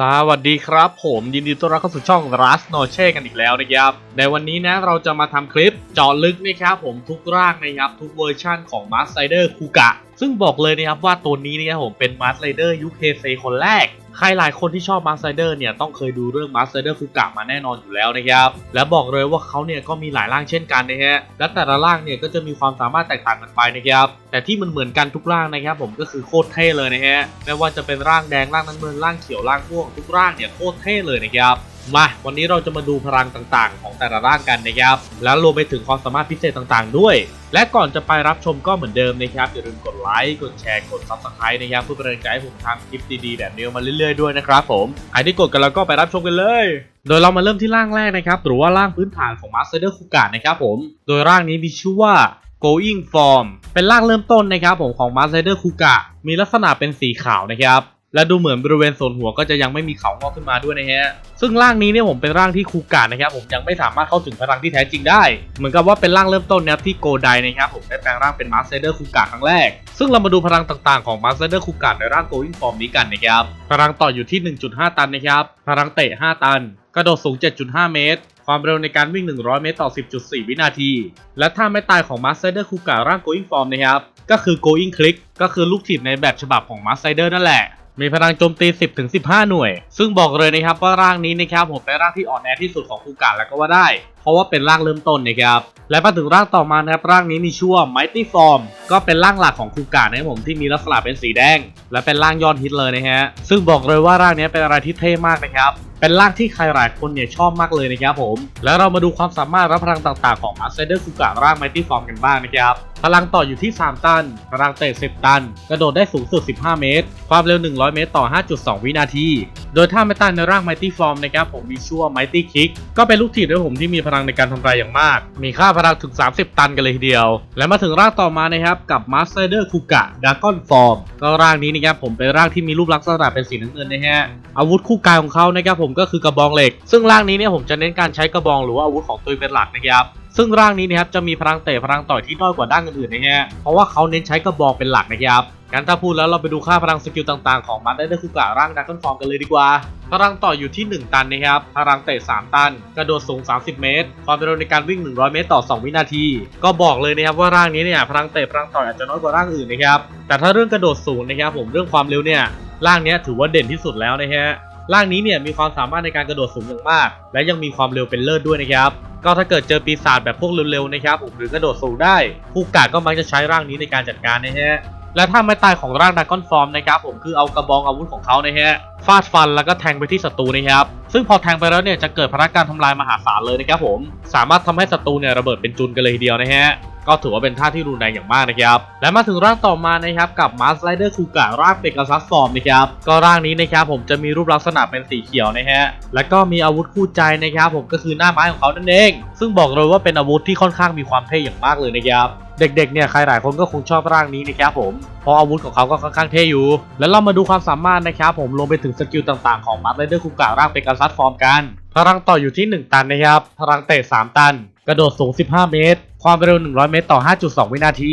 สวัสดีครับผมยินดีต้อนรับเข้าสู่ช่องรัสโนเช่กันอีกแล้วนะครับ ในวันนี้นะเราจะมาทำคลิปเจาะลึกนะครับผมทุกร่างนะครับ ทุกเวอร์ชั่นของมาสไซเดอร์คูกะ ซึ่งบอกเลยนะครับว่าตัวนี้เนี่ยผมเป็น Mask Rider ยุคเ s คนแรก ใครหลายคนที่ชอบ Mask Rider เนี่ยต้องเคยดูเรื่อง Mask Rider คูกะมาแน่นอนอยู่แล้วนะครับ และบอกเลยว่าเขาเนี่ยก็มีหลายร่างเช่นกันนะฮะ และแต่ละร่างเนี่ยก็จะมีความสามารถแตกต่างกันไปนะครับ แต่ที่มันเหมือนกันทุกร่างนะครับผมก็คือโคตรเท่เลยนะฮะ ไม่ว่าจะเป็นร่างแดงร่างน้ำเงินร่างเขียวร่างม่วงทุกร่างเนี่ยโคตรเท่เลยนะครับ มา วันนี้เราจะมาดูพลังต่างๆ ของแต่ละร่างกันนะครับ แล้วรวมไปถึงความสามารถพิเศษต่างๆ ด้วย และก่อนจะไปรับชมก็เหมือนเดิมนะครับ อย่าลืมกดไลค์ กดแชร์ กด subscribe นะครับเพื่อเป็นกำลังใจให้ผมทำคลิปดีๆ แบบนี้มาเรื่อยๆ ด้วยนะครับผมใครที่กดกันแล้วก็ไปรับชมกันเลย โดยเรามาเริ่มที่ร่างแรกนะครับ หรือว่าร่างพื้นฐานของ Master Kuga คุกะนะครับผม โดยร่างนี้มีชื่อว่า Going Form เป็นร่างเริ่มต้นนะครับผมของ Master Kuga คุกะมีลักษณะเป็นสีขาวนะครับ และดูเหมือนบริเวณส่วนหัวก็จะยังไม่มีเขางอกขึ้นมาด้วยนะฮะ ซึ่งร่างนี้เนี่ยผมเป็นร่างที่คูกะนะครับผมยังไม่สามารถเข้าถึงพลังที่แท้จริงได้ เหมือนกับว่าเป็นร่างเริ่มต้นนะครับที่โกไดนะครับผมได้แปลงร่างเป็นมาสเตอร์คูกะครั้งแรก ซึ่งเรามาดูพลังต่างๆของมาสเตอร์คูกะในร่างโกอิงฟอร์มนี้กันนะครับ พลังต่ออยู่ที่ 1.5 ตันนะครับ พลังเตะ 5 ตัน กระโดดสูง 7.5 เมตร ความเร็วในการวิ่ง 100 เมตรต่อ 10.4 วินาที และท่าไม่ตายของมาสเตอร์คูกะร่างโกอิงฟอร์มนะครับ ก็คือ going click ก็คือลูกถีบในแบบฉบับของมาสเตอร์นั่นแหละ มีพลังโจมตี 10ถึง15 หน่วย ซึ่งบอกเลยนะครับว่าร่างนี้นะครับผมเป็นร่างที่อ่อนแอที่สุดของคูกะแล้วก็ว่าได้ เพราะว่าเป็นร่างเริ่มต้นนะครับ และมาถึงร่างต่อมานะครับร่างนี้มีชื่อว่า Mighty Form ก็เป็นร่างหลักของคูกะนะครับผมที่มีลักษณะเป็นสีแดง และเป็นร่างยอดฮิตเลยนะฮะ ซึ่งบอกเลยว่าร่างนี้เป็นอะไรที่เท่มากนะครับ เป็นร่างที่ใครหลายคนเนี่ยชอบมากเลยนะครับผม แล้วเรามาดูความสามารถและพลังต่างๆของ Master Kuga ร่าง Mighty Form กันบ้างนะครับ พลังต่ออยู่ที่ 3 ตัน พลังเตะ 10 ตัน กระโดดได้สูงสุด 15 เมตร ความเร็ว 100 เมตรต่อ 5.2 วินาที โดยท่าไม่ตันในร่าง Mighty Form นะครับผมมีชื่อว่า Mighty Kick ก็เป็นลูกถีบด้วยผมที่มีพลังในการทำลายอย่างมาก มีค่าพลังถึง 30 ตันกันเลยทีเดียว และมาถึงร่างต่อมานะครับกับ Master Kuga Dragon Form ก็ร่างนี้นะครับผมเป็นร่างที่มีรูปลักษณะเป็นสีน้ำเงินนะฮะ อาวุธคู่กายของเขานะครับผมก็คือกระบองเหล็ก ซึ่งร่างนี้เนี่ยผมจะเน้นการใช้กระบองหรือว่าอาวุธของตัวเองเป็นหลักนะครับ ซึ่งร่างนี้นะครับจะมีพลังเตะพลังต่อยที่น้อยกว่าด้านอื่นๆนะฮะเพราะว่าเขาเน้นใช้กระบองเป็นหลักนะครับงั้นถ้าพูดแล้วเราไปดูค่าพลังสกิลต่างๆของมันได้ด้วยคุกะร่างดักอนฟอร์มกันเลยดีกว่า พลังต่ออยู่ที่ 1 ตันนะครับ พลังเตะ 3 ตัน กระโดดสูง 30 เมตร ความเร็วในการวิ่ง 100 เมตรต่อ 2 วินาที ก็บอกเลยนะครับว่าร่างนี้เนี่ยพลังเตะพลังต่อยอาจจะน้อยกว่าร่างอื่นนะครับ แต่ถ้าเรื่องกระโดดสูงนะครับผมเรื่องความเร็วเนี่ยร่างนี้ถือว่าเด่นที่สุดแล้วนะฮะร่างนี้เนี่ยมีความสามารถในการกระโดดสูงอย่างมาก และยังมีความเร็วเป็นเลิศด้วยนะครับ ก็ถ้าเกิดเจอปีศาจแบบพวกเร็วๆนะครับผมหรือกระโดดสูงได้ ผู้กาดก็มักจะใช้ร่างนี้ในการจัดการนะฮะและถ้าไม่ตายของร่างดากอนฟอร์มนะครับผมคือเอากระบองอาวุธของเขานะฮะฟาดฟันแล้วก็แทงไปที่ศัตรูนะครับซึ่งพอแทงไปแล้วเนี่ยจะเกิดพลังการทำลายมหาศาลเลยนะครับผม สามารถทำให้ศัตรูเนี่ยระเบิดเป็นจุนกันเลยทีเดียวนะฮะ ก็ถือว่าเป็นท่าที่รุนแรงอย่างมากนะครับ และมาถึงร่างต่อมานะครับกับมาสไลเดอร์คูกะร่างเปกัซัสฟอร์มนะครับ ก็ร่างนี้นะครับผมจะมีรูปลักษณะเป็นสีเขียวนะฮะ แล้วก็มีอาวุธคู่ใจนะครับผมก็คือหน้าไม้ของเขานั่นเอง ซึ่งบอกเลยว่าเป็นอาวุธที่ค่อนข้างมีความเท่อย่างมากเลยนะครับเด็กๆ เนี่ยใครหลายคนก็คงชอบร่างนี้นะครับผม เพราะอาวุธของเขาก็ค่อนข้างเท่อยู่ แล้วเรามาดูความสามารถนะครับผมรวมไปถึงสกิลต่างๆ ของมาสไลเดอร์คูกะร่างเปกัซัสฟอร์มกัน พลังต่ออยู่ที่ 1 ตันนะครับ พลังเตะ 3 ตัน กระโดดสูง 15 เมตร ความเร็ว 100 เมตรต่อ 5.2 วินาที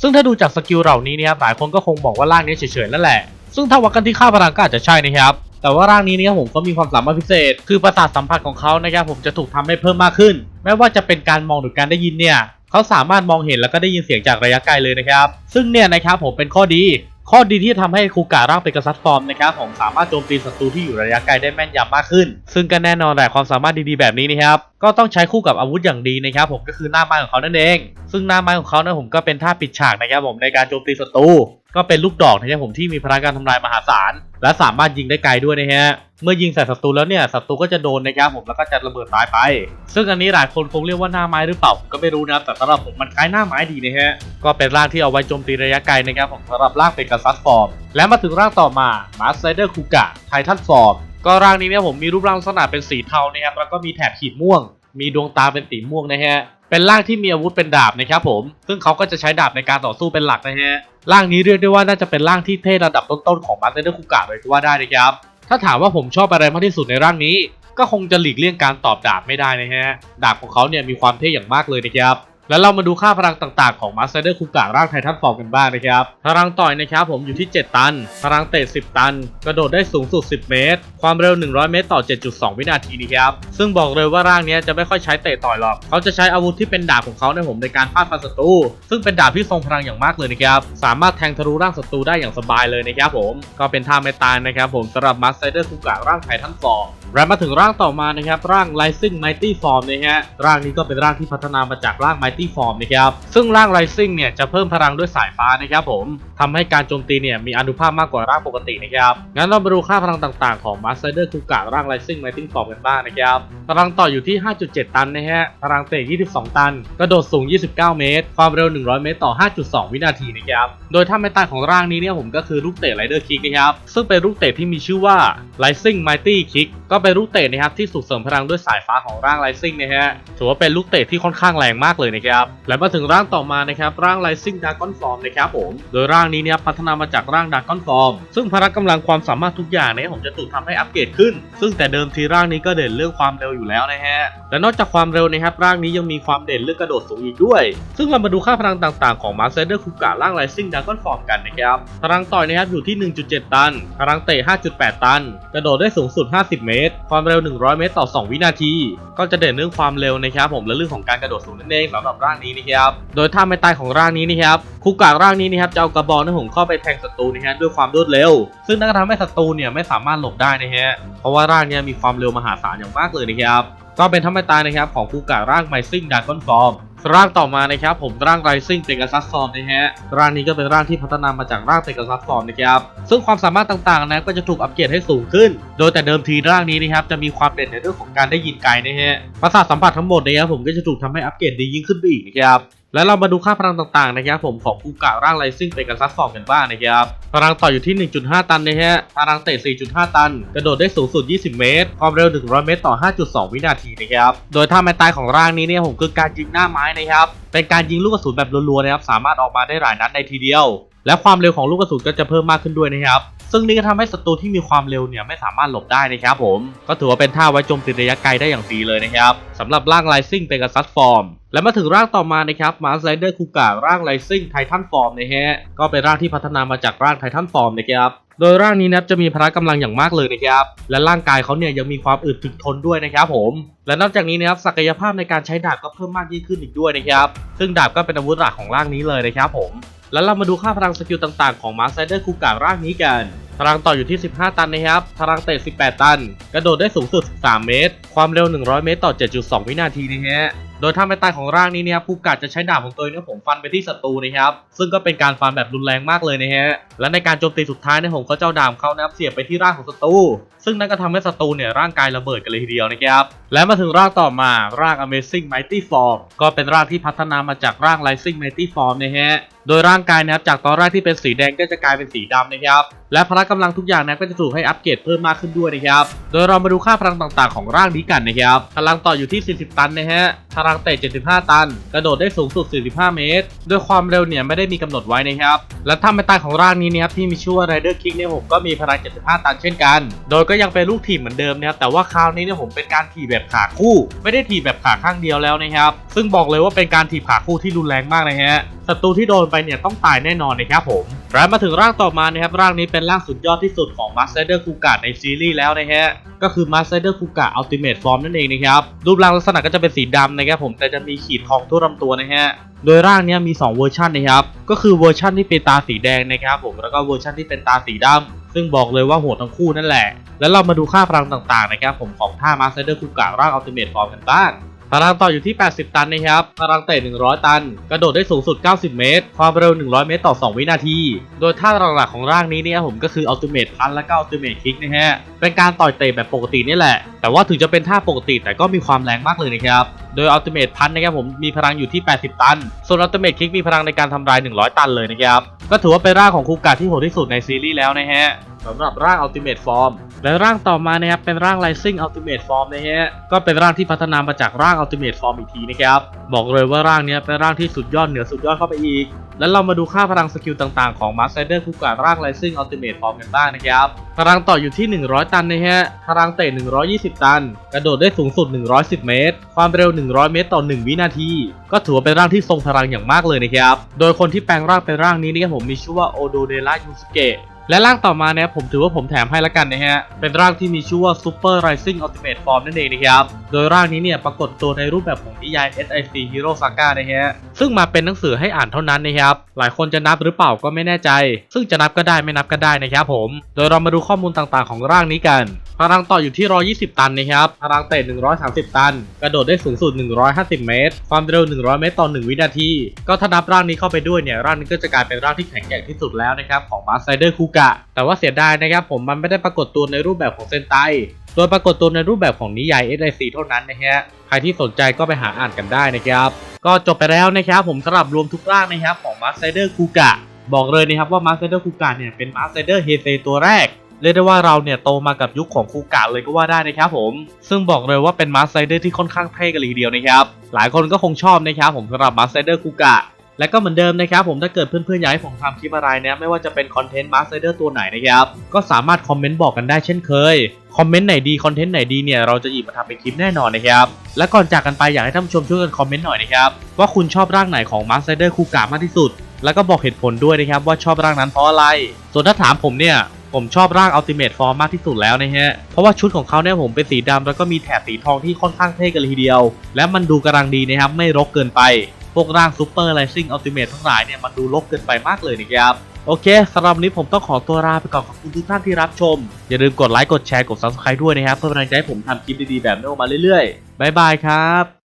ซึ่งถ้าดูจากสกิลเหล่านี้นะครับหลายคนก็คงบอกว่าร่างนี้เฉยๆนั่นแหละ ซึ่งถ้าวัดกันที่ค่าพลังก็อาจจะใช่นะครับ แต่ว่าร่างนี้เนี่ยผมก็มีความสามารถพิเศษ คือประสาทสัมผัสของเขานะครับผมจะถูกทำให้เพิ่มมากขึ้น ไม่ว่าจะเป็นการมองหรือการได้ยินเนี่ยเขาสามารถมองเห็นแล้วก็ได้ยินเสียงจากระยะไกลเลยนะครับ ซึ่งเนี่ยนะครับผมเป็นข้อดี ข้อดีที่ทำให้คูการ่างเป็นกษัตริย์ฟอร์มนะครับผมสามารถโจมตีศัตรูที่อยู่ระยะไกลได้แม่นยำมากขึ้น ซึ่งก็แน่นอนแหละความสามารถดีๆแบบนี้นะครับ ก็ต้องใช้คู่กับอาวุธอย่างดีนะครับผมก็คือหน้าไม้ของเขานั่นเอง ซึ่งหน้าไม้ของเขานะผมก็เป็นท่าปิดฉากนะครับผมในการโจมตีศัตรูก็เป็นลูกดอกนะครับผมที่มีพลังการทำลายมหาศาลและสามารถยิงได้ไกลด้วยนะฮะเมื่อยิงใส่ศัตรูแล้วเนี่ยศัตรูก็จะโดนนะครับผมแล้วก็จะระเบิดตายไป ซึ่งอันนี้หลายคนคงเรียกว่าหน้าไม้หรือเปล่าก็ไม่รู้นะแต่สำหรับผมมันคล้ายหน้าไม้ดีนะฮะก็เป็นร่างที่เอาไว้โจมตีระยะไกลนะครับผมสำหรับร่างเป็นกัสซัสฟอร์มและมาถึงร่างต่อมามาสไ r เดอร์คูกะไททันฟอร์ม ก็ร่างนี้เนี่ยผมมีรูปร่างลักษณะเป็นสีเทานะครับแล้วก็มีแถบขีดม่วง มีดวงตาเป็นสีม่วงนะฮะเป็นร่างที่มีอาวุธเป็นดาบนะครับผม ซึ่งเขาก็จะใช้ดาบในการต่อสู้เป็นหลักนะฮะร่างนี้เรียกได้ว่าน่าจะเป็นร่างที่เท่ระดับต้นๆของมาสเตอร์คุกะเลยก็ว่าได้นะครับถ้าถามว่าผมชอบอะไรมากที่สุดในร่างนี้ ก็คงจะหลีกเลี่ยงการตอบดาบไม่ได้นะฮะดาบของเขาเนี่ยมีความเท่อย่างมากเลยนะครับ แล้วเรามาดูค่าพลังต่างๆของมาสเตอร์คูกะร่างไททันฟอร์มกันบ้างนะครับ พลังต่อยนะครับผมอยู่ที่ 7 ตัน พลังเตะ 10 ตัน กระโดดได้สูงสุด 10 เมตร ความเร็ว 100 เมตรต่อ 7.2 วินาทีนะครับ ซึ่งบอกเลยว่าร่างนี้จะไม่ค่อยใช้เตะต่อยหรอก เขาจะใช้อาวุธที่เป็นดาบของเขาในยผมในการฟาดฟันศัตรู ซึ่งเป็นดาบที่ทรงพลังอย่างมากเลยนะครับ สามารถแทงทะลุร่างศัตรูได้อย่างสบายเลยนะครับผม ก็เป็นท่าไม่ตายนะครับผมสำหรับมาสเตอร์คูกะร่างไททันฟอร์มและมาถึงร่างต่อมานะครับร่าง Rising Mighty Form นะฮะร่างนี้ก็เป็นร่างที่พัฒนามาจากร่าง Mighty Form นะครับซึ่งร่าง Rising เนี่ยจะเพิ่มพลังด้วยสายฟ้านะครับผมทำให้การโจมตีเนี่ยมีอนุภาพมากกว่าร่างปกตินะครับงั้นเรามาดูค่าพลังต่างๆของ Master Kuga ร่าง Rising Mighty Form กันบ้างนะครับพลังต่ออยู่ที่ 5.7 ตันนะฮะพลังเตะ 22 ตัน กระโดดสูง 29 เมตร ความเร็ว 100 เมตรต่อ 5.2 วินาทีนะครับโดยถ้าไม่ตายของร่างนี้เนี่ยผมก็คือลูกเตะ Rider Kick นะครับซึ่งเป็นลูกเตะที่มีชื่อว่า Rising Mighty Kick ก็เป็นลูกเตะนะครับที่สูกเสริมพลังด้วยสายฟ้าของร่าง Rising นะฮะถือว่าเป็นลูกเตะที่ค่อนข้างแรงมากเลยนะครับและมาถึงร่างต่อมานะครับร่าง Rising Dragon Form นะครับผมโดยร่างนี้เนี่ยพัฒนามาจากร่าง Dragon Form ซึ่งพละกำลังความสามารถทุกอย่างเนี่ยผมจะถูกทำให้อัปเกรดขึ้น ซึ่งแต่เดิมทีร่างนี้ก็เด่นเรื่องความเร็วอยู่แล้วนะฮะและนอกจากความเร็วนะครับร่างนี้ยังมีความเด่นเรื่องกระโดดสูงอีกด้วย ซึ่งเรามาดูค่าพลังต่างๆของ Master Kuga ร่าง Rising Dragon Form กันนะครับพลังต่อยนะครับอยู่ที่ 1.7 ตันพลังเตะ 5.8 ตัน กระโดดได้สูงสุด 50 เมตร ความเร็ว 100 เมตรต่อ 2 วินาที ก็จะเด่นเรื่องความเร็วนะครับผมและเรื่องของการกระโดดสูงนั่นเองสำหรับร่างนี้นะครับ โดยท่าไม่ตายของร่างนี้นะครับคูกากร่างนี้นะครับจะเอากระบอกนะหงเข้าไปแทงศัตรูนะฮะด้วยความรวดเร็ว ซึ่งนั่นก็ทำให้ศัตรูเนี่ยไม่สามารถหลบได้นะฮะเพราะว่าร่างนี้มีความเร็วมหาศาลอย่างมากเลยนะครับก็เป็นท่าไม่ตายนะครับของคูกากร่างไมซิ่งดากอนฟอร์ม ร่างต่อมานะครับผมร่างไรซิ่งเตก a ซัสซอร์มนะฮะร่างนี้ก็เป็นร่างที่พัฒนามาจากร่างเตก a ซัสซอร์มนะครับซึ่งความสามารถต่างๆนะก็จะถูกอัปเกรดให้สูงขึ้น โดยแต่เดิมทีร่างนี้นะครับจะมีความเด่นในเรื่องของการได้ยินไกลนะฮะประสาทสัมผัสทั้งหมดนะครับผมก็จะถูกทำให้อัปเกรดดียิ่งขึ้นไปอีกนะครับ แล้วเรามาดูค่าพลังต่างๆนะครับผมของคูกะร่างไรซิ่งเ e ก a ซัสฟอร์มกันบ้างนะครับพลังต่ออยู่ที่ 1.5 ตันนะฮะพลังเตะ 4.5 ตัน กระโดดได้สูงสุด 20 เมตร ความเร็ว 100 เมตรต่อ 5.2 วินาทีนะครับ โดยท่าไม้ตายของร่างนี้เนี่ยผมคือการยิงหน้าไม้นะครับ เป็นการยิงลูกกระสุนแบบรัวๆนะครับ สามารถออกมาได้หลายนัดในทีเดียว และความเร็วของลูกกระสุนก็จะเพิ่มมากขึ้นด้วยนะครับ ซึ่งนี่ก็ทำให้ศัตรูที่มีความเร็วเนี่ยไม่สามารถหลบได้นะครับผม ก็ถือว่าเป็นท่าไว้โจมตีระยะไกลได้อย่างดีเลยนะครับสำหรับร่าง Rising Pegasus Form และมาถึงร่างต่อมานะครับ Mars Rider Kuga ร่าง Rising Titan Form นะฮะก็เป็นร่างที่พัฒนามาจากร่าง Titan Form นะครับโดยร่างนี้นับจะมีพละกำลังอย่างมากเลยนะครับและร่างกายเขาเนี่ยยังมีความอึดถึกทนด้วยนะครับผม และนอกจากนี้นะครับศักยภาพในการใช้ดาบก็เพิ่มมากยิ่งขึ้นอีกด้วยนะครับซึ่งดาบก็เป็นอาวุธหลักของร่างนี้เลยนะครับผมแล้วเรามาดูค่าพลังสกิลต่างๆของ Mars Rider Kuga ร่างนี้กัน พลังต่ออยู่ที่ 15 ตันนะครับ พลังเตะ 18 ตัน กระโดดได้สูงสุด 13 เมตร ความเร็ว 100 เมตร ต่อ 7.2 วินาทีนะฮะโดยถ้าไม่ตายของร่างนี้เนี่ยคูกะจะใช้ดาบของตัวเนี่ยผมฟันไปที่ศัตรูนะครับ ซึ่งก็เป็นการฟันแบบรุนแรงมากเลยนะฮะ และในการโจมตีสุดท้ายเนี่ยผมก็เจ้าดาบเขานะครับเสียบไปที่ร่างของศัตรู ซึ่งนั่นก็ทำให้ศัตรูเนี่ยร่างกายระเบิดกันเลยทีเดียวนะครับ และมาถึงร่างต่อมาร่าง Amazing Mighty Form ก็เป็นร่างที่พัฒนามาจากร่าง Rising Mighty Form นะฮะ โดยร่างกายนะครับจากตอนแรกที่เป็นสีแดงก็จะกลายเป็นสีดำนะครับ และพละกำลังทุกอย่างนะก็จะถูกให้อัปเกรดเพิ่มมากขึ้นด้วยนะครับ โดยเรามาดูค่าพลังต่างๆ ของร่างนี้กันนะครับ พลังต่ออยู่ที่ 40 ตันนะฮะพลังเตะ 75 ตัน กระโดดได้สูงสุด 45 เมตร ด้วยความเร็วเนี่ยไม่ได้มีกำหนดไว้นะครับ และถ้าไม่ตายของร่างนี้นะครับที่มีชื่อว่า Rider Kick เนี่ยผมก็มีพลัง 75 ตันเช่นกัน โดยก็ยังเป็นลูกถีบเหมือนเดิมนะครับแต่ว่าคราวนี้เนี่ยผมเป็นการถีบแบบขาคู่ ไม่ได้ถีบแบบขาข้างเดียวแล้วนะครับ ซึ่งบอกเลยว่าเป็นการถีบขาคู่ที่รุนแรงมากนะฮะศัตรูที่โดนไปเนี่ยต้องตายแน่นอนนะครับผม และมาถึงร่างต่อมานะครับร่างนี้เป็นร่างสุดยอดที่สุดของ Master Kuga ในซีรีส์แล้วนะฮะก็คือ Master Kuga Ultimate Form นั่นเองนะครับรูปร่างลักษณะก็จะเป็นสีดำนะครับผมแต่จะมีขีดทองทั่วลำตัวนะฮะโดยร่างนี้มี 2 เวอร์ชันนะครับก็คือเวอร์ชันที่เป็นตาสีแดงนะครับผมแล้วก็เวอร์ชันที่เป็นตาสีดำซึ่งบอกเลยว่าโหดทั้งคู่นั่นแหละ แล้วเรามาดูค่าพลังต่างๆนะครับผมของท่า Master Kuga ร่าง Ultimate Form กันบ้าง พลังต่ออยู่ที่ 80 ตันนะครับ พลังเตะ 100 ตัน กระโดดได้สูงสุด 90 เมตร ความเร็ว 100 เมตรต่อ 2 วินาที โดยท่าหลักๆของร่างนี้เนี่ยผมก็คือ Ultimate Punch และก็ Ultimate Kick นะฮะ เป็นการต่อยเตะแบบปกตินี่แหละ แต่ว่าถึงจะเป็นท่าปกติแต่ก็มีความแรงมากเลยนะครับ โดย Ultimate Punch นะครับผมมีพลังอยู่ที่ 80 ตัน ส่วน Ultimate Kick มีพลังในการทำลาย 100 ตันเลยนะครับ ก็ถือว่าเป็นร่างของคูกะที่โหดที่สุดในซีรีส์แล้วนะฮะ สำหรับร่าง Ultimate Form และร่างต่อมานะครับเป็นร่าง Rising Ultimate Form นะฮะก็เป็นร่างที่พัฒนามาจากร่าง Ultimate Form อีกทีนะครับบอกเลยว่าร่างนี้เป็นร่างที่สุดยอดเหนือสุดยอดเข้าไปอีก แล้วเรามาดูค่าพลังสกิลต่างๆของ m a s t e r คู่กะร่าง Rising Ultimate Form กันบ้างนะครับพลังต่ออยู่ที่ 100 ตันนะฮะพลังเตะ 120 ตัน กระโดดได้สูงสุด 110 เมตร ความเร็ว 100 เมตรต่อ 1 วินาที ก็ถือว่าเป็นร่างที่ทรงพลังอย่างมากเลยนะครับโดยคนที่แปลงร่างเป็นร่างนี้นะครับผมมีชื่อว่าโอโดเดระยูสเกะ และร่างต่อมาเนี่ยผมถือว่าผมแถมให้ละกันนะฮะ เป็นร่างที่มีชื่อว่า Super Rising Ultimate Form นั่นเองนะครับ โดยร่างนี้เนี่ยปรากฏตัวในรูปแบบของนิยาย SIC Hero Saga นะฮะ ซึ่งมาเป็นหนังสือให้อ่านเท่านั้นนะครับ หลายคนจะนับหรือเปล่าก็ไม่แน่ใจ ซึ่งจะนับก็ได้ไม่นับก็ได้นะครับผม โดยเรามาดูข้อมูลต่างๆ ของร่างนี้กันพลังต่ออยู่ที่ 120 ตันนะครับ พลังเตะ 130 ตัน กระโดดได้สูงสุด 150 เมตร ความเร็ว 100 เมตรต่อ 1 วินาที ก็ถ้านับร่างนี้เข้าไปด้วยเนี่ย ร่างนี้ก็จะกลายเป็นร่างที่แข็งแกร่งที่สุดแล้วนะครับ ของมาสไซเดอร์คูกะ แต่ว่าเสียดายนะครับผมมันไม่ได้ปรากฏตัวในรูปแบบของเซนไต โดยปรากฏตัวในรูปแบบของนิยาย SIC เท่านั้นนะฮะ ใครที่สนใจก็ไปหาอ่านกันได้นะครับ ก็จบไปแล้วนะครับผมสำหรับรวมทุกร่างนะครับของมาสไซเดอร์คูกะ บอกเลยนะครับว่ามาสไซเดอร์คูกะเนี่ยเป็นมาสไซเดอร์เฮเซตัวแรก เรียกได้ว่าเราเนี่ยโตมากับยุคของคูกะเลยก็ว่าได้นะครับผม ซึ่งบอกเลยว่าเป็นมาสไซเดอร์ที่ค่อนข้างเท่กันเลยทีเดียวนะครับ หลายคนก็คงชอบนะครับผมสำหรับมาสไซเดอร์คูกะและก็เหมือนเดิมนะครับผมถ้าเกิดเพื่อนๆอยากให้ผมทำคลิปอะไรเนะไม่ว่าจะเป็นคอนเทนต์มาสไซเดอร์ตัวไหนนะครับก็สามารถคอมเมนต์บอกกันได้เช่นเคยคอมเมนต์ไหนดีคอนเทนต์ไหนดีเนี่ยเราจะหยิบมาทำเป็นคลิปแน่นอนนะครับและก่อนจากกันไปอยากให้ท่านผู้ชมช่วยกันคอมเมนต์หน่อยนะครับว่าคุณชอบร่างไหนของมาสไซเดอร์คูกะมากที่สุด แล้วก็บอกเหตุผลด้วยนะครับว่าชอบร่างนั้นเพราะอะไร ส่วนถ้าถามผมเนี่ย ผมชอบร่าง Ultimate Form มากที่สุดแล้วนะฮะ เพราะว่าชุดของเขาเนี่ยผมเป็นสีดำแล้วก็มีแถบสีทองที่ค่อนข้างเท่กันเลยทีเดียว และมันดูกำลังดีนะครับ ไม่รกเกินไป พวกร่าง Super Rising Ultimate ทั้งหลายเนี่ยมันดูรกเกินไปมากเลยนะครับโอเคสำหรับนนี้ผมต้องขอตัวลาไปก่อนขอบคุณทุกท่านที่รับชม อย่าลืมกดไลค์กดแชร์กด Subscribe ด้วยนะครับ เพื่อเป็นกำลังใจให้ผมทำคลิปดีๆแบบนี้ออกมาเรื่อยๆ บ๊ายบายครับ